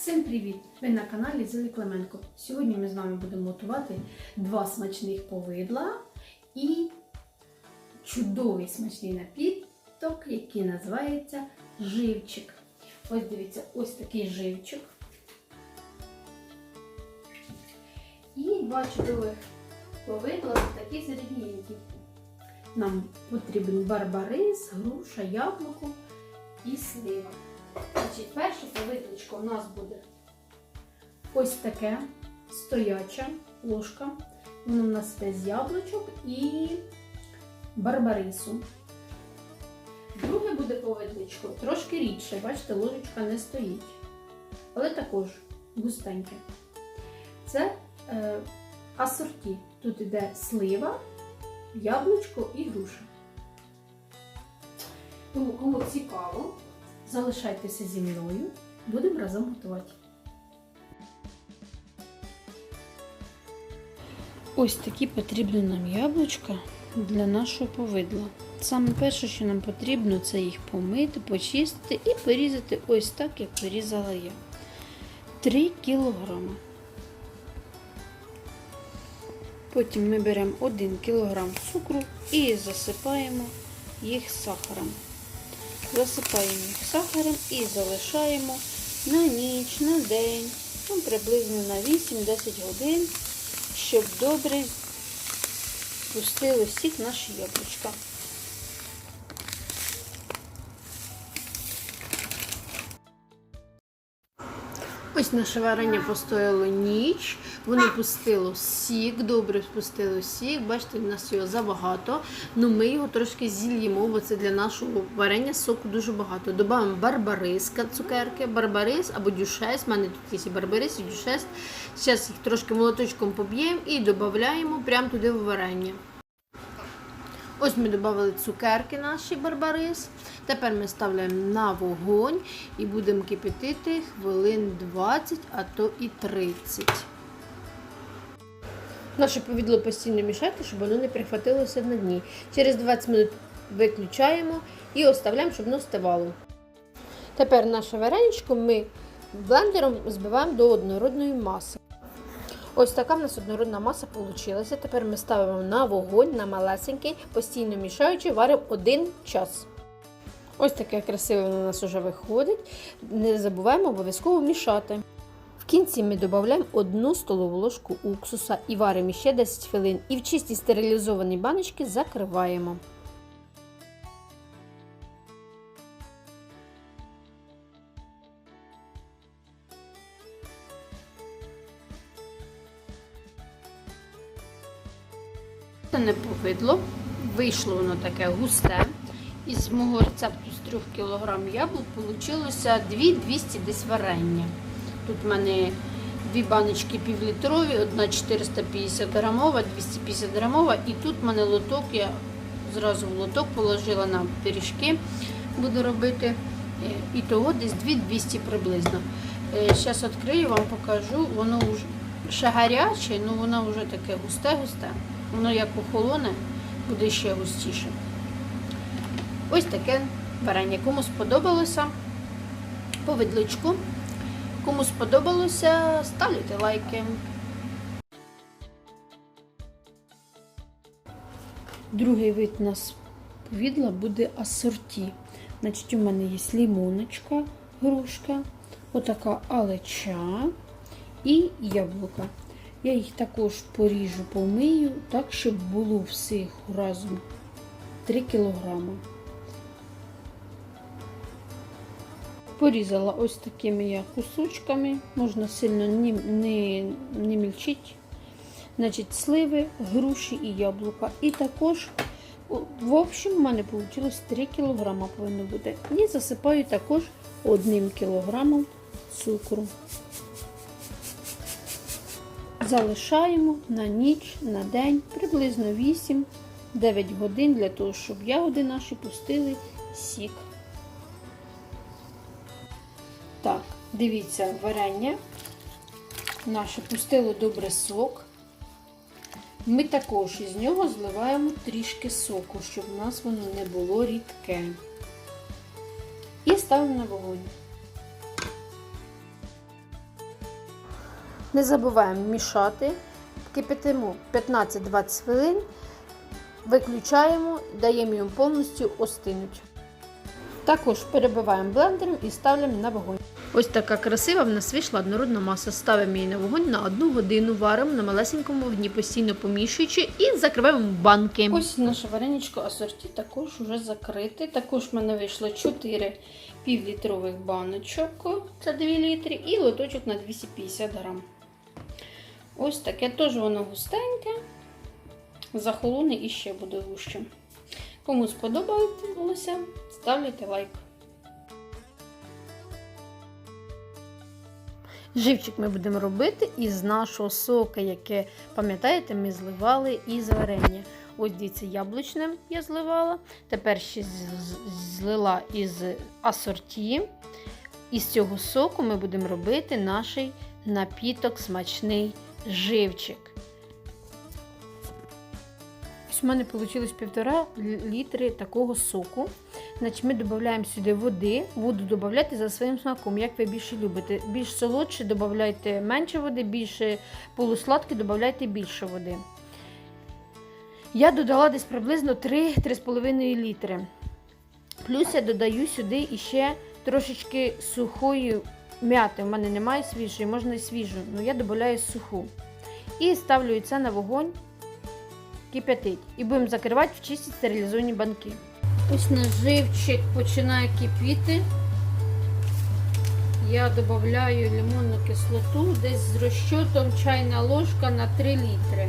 Всім привіт! Ви на каналі Зили Клименко. Сьогодні ми з вами будемо готувати два смачних повидла і чудовий смачний напіток, який називається живчик. Ось дивіться, ось такий живчик. І два чудових повидла, такі середненькі. Нам потрібен барбарис, груша, яблуко і слива. Значить, перше повидличко у нас буде ось таке стояча ложка. Воно у нас без яблучок і барбарису. Друге буде повидличко трошки рідше, бачите, ложечка не стоїть. Але також густеньке. Це е, асорті. Тут іде слива, яблучко і груша. Тому кому цікаво, залишайтеся зі мною, будемо разом готувати. Ось такі потрібні нам яблучка для нашого повидла. Саме перше, що нам потрібно, це їх помити, почистити і порізати ось так, як порізала я. 3 кілограми. Потім ми беремо 1 кг цукру і засипаємо їх сахаром. Засипаємо їх сахаром і залишаємо на ніч, на день, ну, приблизно на 8-10 годин, щоб добре пустили всіх наші яблучка. Ось наше варення постояло ніч, воно пустило сік, добре пустило сік. Бачите, в нас його забагато. Ну ми його трошки зільємо, бо це для нашого варення соку дуже багато. Добавимо барбарис, цукерки, барбарис або дюшес. У мене тут є і барбарис, і дюшес. Зараз їх трошки молоточком поб'ємо і додаємо прямо туди в варення. Ось ми додали цукерки наші барбарис. Тепер ми ставляємо на вогонь і будемо кипятити хвилин 20, а то і 30. Наше повідло постійно мішати, щоб воно не прихватилося на дні. Через 20 минут виключаємо і оставляємо, щоб воно стивало. Тепер наше вареничко ми блендером збиваємо до однородної маси. Ось така в нас однородна маса вийшла. Тепер ми ставимо на вогонь, на малесенький, постійно мішаючи, варимо один час. Ось таке красиве у нас вже виходить. Не забуваємо обов'язково мішати. В кінці ми додаємо 1 столову ложку уксуса і варимо ще 10 хвилин. І в чистій стерилізованій баночці закриваємо. Це не повидло. Вийшло воно таке густе. Із мого рецепту з 3 кг яблук вийшло 200 десь варення. Тут в мене дві баночки півлітрові, одна 450 грамова, 250 грамова. І тут в мене лоток, я зразу в лоток положила на пиріжки, буду робити. І того десь 2200 приблизно. Зараз відкрию, вам покажу. Воно вже ще гаряче, але воно вже таке густе-густе. Воно як охолоне, буде ще густіше. Ось таке варення. Кому сподобалося, повидличку. Кому сподобалося, ставте лайки. Другий вид у нас повідла буде асорті. Значить, у мене є лімоночка, грушка, отака алеча і яблука. Я їх також поріжу, помию, так, щоб було всіх разом 3 кілограми. Порізала ось такими я кусочками, можна сильно не, не, не мільчити. Значить, сливи, груші і яблука. І також, в общем, у мене вийшло 3 кг повинно бути. І засипаю також 1 кг цукру. Залишаємо на ніч, на день, приблизно 8-9 годин для того, щоб ягоди наші пустили сік. Так, дивіться, варення наше пустило добре сок. Ми також із нього зливаємо трішки соку, щоб у нас воно не було рідке. І ставимо на вогонь. Не забуваємо мішати, кипятимо 15-20 хвилин, виключаємо, даємо їм повністю остинуть. Також перебиваємо блендером і ставимо на вогонь. Ось така красива в нас вийшла однородна маса. Ставимо її на вогонь на одну годину, варимо на малесенькому вогні, постійно помішуючи і закриваємо банки. Ось наше вареничко асорті також вже закрите. Також в мене вийшло 4 півлітрових баночок, це 2 літри, і лоточок на 250 грам. Ось таке теж воно густеньке, захолоне і ще буде гуще. Кому сподобалося, ставляйте лайк. Живчик ми будемо робити із нашого сока, яке, пам'ятаєте, ми зливали із варення. Ось дивіться, яблучним я зливала. Тепер ще злила із асорті. Із цього соку ми будемо робити наш напіток смачний живчик. Ось у мене вийшло півтора літри такого соку. Значить, ми додаємо сюди води. Воду додавайте за своїм смаком, як ви більше любите. Більш солодше додавайте менше води, більше полусладке додавайте більше води. Я додала десь приблизно 3-3,5 літри. Плюс я додаю сюди іще трошечки сухої м'яти. У мене немає свіжої, можна і свіжу, але я додаю суху. І ставлю це на вогонь кип'ятить. І будемо закривати в чисті стерилізовані банки. Ось наш живчик починає кипіти. Я додаю лимонну кислоту десь з розчотом чайна ложка на 3 літри.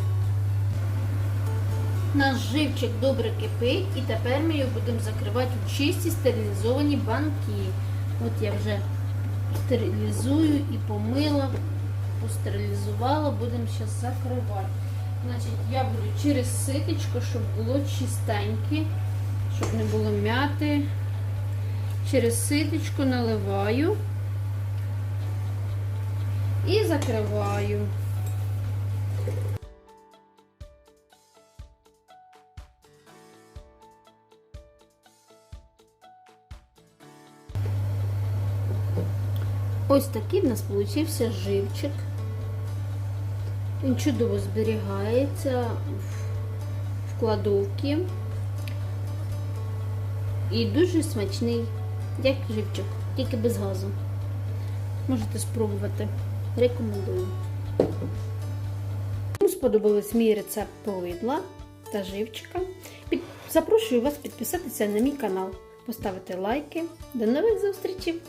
Наш живчик добре кипить і тепер ми його будемо закривати в чисті стерилізовані банки. От я вже стерилізую і помила, постерилізувала, будемо зараз закривати. Значить, я буду через ситечко, щоб було чистеньке, щоб не було м'яти. Через ситечко наливаю і закриваю. Ось такий в нас получився живчик. Він чудово зберігається в кладовці. І дуже смачний, як живчик, тільки без газу. Можете спробувати. Рекомендую. Кому сподобався мій рецепт повидла та живчика. Запрошую вас підписатися на мій канал, поставити лайки. До нових зустрічей!